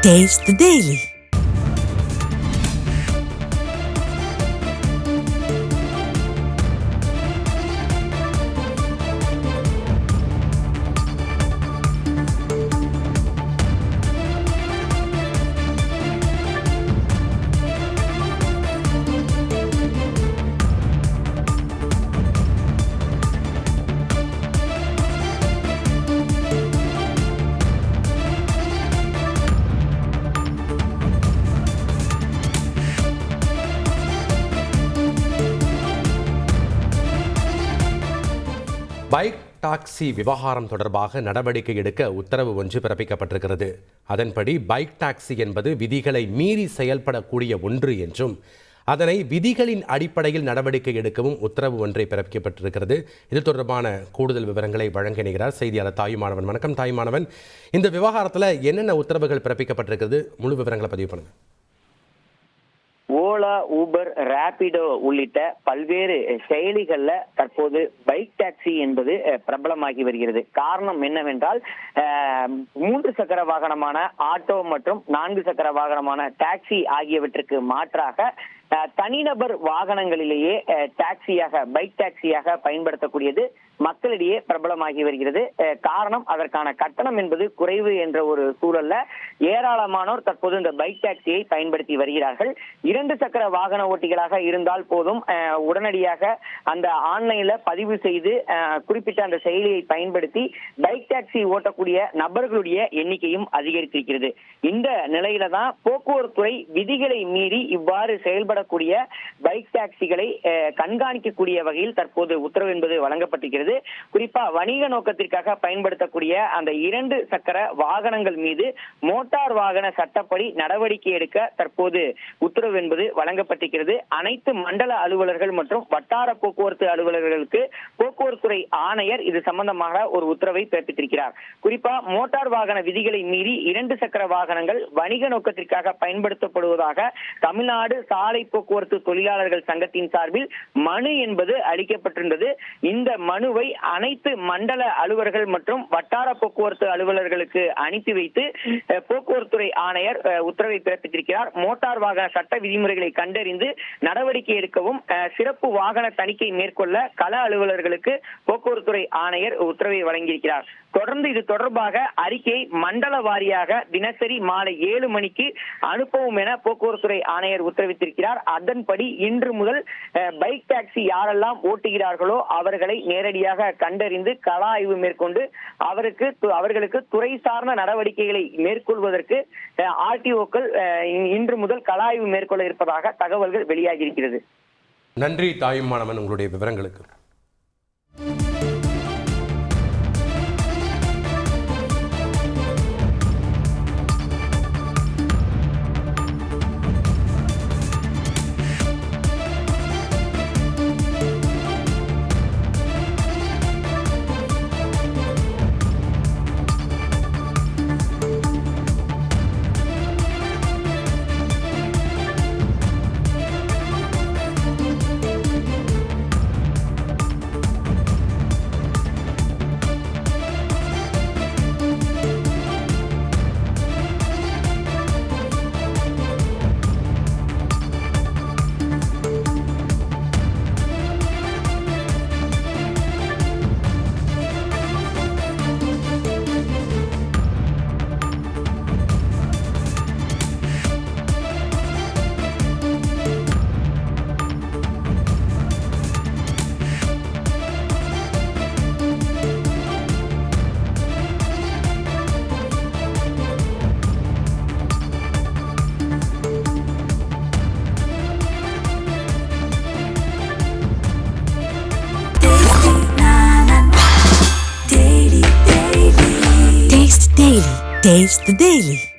Taste the Daily. Bike taxi விவகாரம் தொடர்பாக நடவடிக்கை எடுக்க உத்தரவு ஒன்று பிறப்பிக்கப்பட்டிருக்கிறது. அதன்படி பைக் டாக்ஸி என்பது விதிகளை மீறி செயல்படக்கூடிய ஒன்று என்றும் அதனை விதிகளின் அடிப்படையில் நடவடிக்கை எடுக்கவும் உத்தரவு ஒன்றை பிறப்பிக்கப்பட்டிருக்கிறது. இது தொடர்பான கூடுதல் விவரங்களை வழங்கினார் செய்தியாளர் தாயுமானவன் வணக்கம் தாயுமானவன் இந்த விவகாரத்தில் என்னென்ன உத்தரவுகள் பிறப்பிக்கப்பட்டிருக்கிறது? முழு விவரங்களை பதிவு பண்ணுங்கள் ஓலா ஊபர் ரேபிடோ உள்ளிட்ட பல்வேறு செயலிகள்ல தற்போது பைக் டாக்ஸி என்பது பிரபலமாகி வருகிறது. காரணம் என்னவென்றால் மூன்று சக்கர வாகனமான ஆட்டோ மற்றும் நான்கு சக்கர வாகனமான டாக்ஸி ஆகியவற்றுக்கு மாற்றாக தனிநபர் வாகனங்களிலேயே டாக்ஸியாக பைக் டாக்ஸியாக பயன்படுத்தக்கூடியது மக்களிடையே பிரபலமாகி வருகிறது. காரணம் அதற்கான கட்டணம் என்பது குறைவு என்ற ஒரு சூழல்ல ஏராளமானோர் தற்போது இந்த பைக் டாக்ஸியை பயன்படுத்தி வருகிறார்கள். இரண்டு சக்கர வாகன ஓட்டிகளாக இருந்தால் போதும். உடனடியாக அந்த ஆன்லைன்ல பதிவு செய்து குறிப்பிட்ட அந்த செயலியை பயன்படுத்தி பைக் டாக்ஸி ஓட்டக்கூடிய நபர்களுடைய எண்ணிக்கையும் அதிகரித்திருக்கிறது. இந்த நிலையில தான் போக்குவரத்துறை விதிகளை மீறி இவ்வாறு செயல்படக்கூடிய பைக் டாக்ஸிகளை கண்காணிக்கக்கூடிய வகையில் தற்போது உத்தரவு என்பது வழங்கப்பட்டிருக்கிறது. குறிப்பா வணிக நோக்கத்திற்காக பயன்படுத்தக்கூடிய அந்த இரண்டு சக்கர வாகனங்கள் மீது மோட்டார் மோட்டார் வாகன சட்டப்படி நடவடிக்கை எடுக்க தற்போது உத்தரவு என்பது வழங்கப்பட்டிருக்கிறது. அனைத்து மண்டல அலுவலர்கள் மற்றும் வட்டார போக்குவரத்து அலுவலர்களுக்கு போக்குவரத்துறை ஆணையர் இது சம்பந்தமாக ஒரு உத்தரவை பிறப்பித்திருக்கிறார். குறிப்பா மோட்டார் வாகன விதிகளை மீறி இரண்டு சக்கர வாகனங்கள் வணிக நோக்கத்திற்காக பயன்படுத்தப்படுவதாக தமிழ்நாடு சாலை போக்குவரத்து தொழிலாளர்கள் சங்கத்தின் சார்பில் மனு என்பது அளிக்கப்பட்டிருந்தது. இந்த மனுவை அனைத்து மண்டல அலுவலர்கள் மற்றும் வட்டார போக்குவரத்து அலுவலர்களுக்கு அனுப்பி வைத்து போக்குவரத்துறை ஆணையர் உத்தரவை பிறப்பித்திருக்கிறார். மோட்டார் வாகன சட்ட விதிமுறைகளை கண்டறிந்து நடவடிக்கை எடுக்கவும் சிறப்பு வாகன தணிக்கை மேற்கொள்ள கள அலுவலர்களுக்கு போக்குவரத்துறை ஆணையர் உத்தரவை வழங்கியிருக்கிறார். தொடர்ந்து இது தொடர்பாக அறிக்கையை மண்டல வாரியாக தினசரி மாலை ஏழு மணிக்கு அனுப்பவும் என போக்குவரத்துறை ஆணையர் உத்தரவிட்டிருக்கிறார் அதன்படி இன்று முதல் பைக் டாக்ஸி யாரெல்லாம் ஓட்டுகிறார்களோ அவர்களை நேரடியாக கண்டறிந்து கள ஆய்வு மேற்கொண்டு அவருக்கு அவர்களுக்கு துறை சார்ந்த நடவடிக்கைகளை மேற்கொள்வது மேற்கொள்வதற்கு ஆர்டிஓக்கள் இன்று முதல் கலாய்வு மேற்கொள்ள இருப்பதாக தகவல்கள் வெளியாகி இருக்கிறது. நன்றி தாயுமானவன் உங்களுடைய விவரங்களுக்கு. Taste the Daily.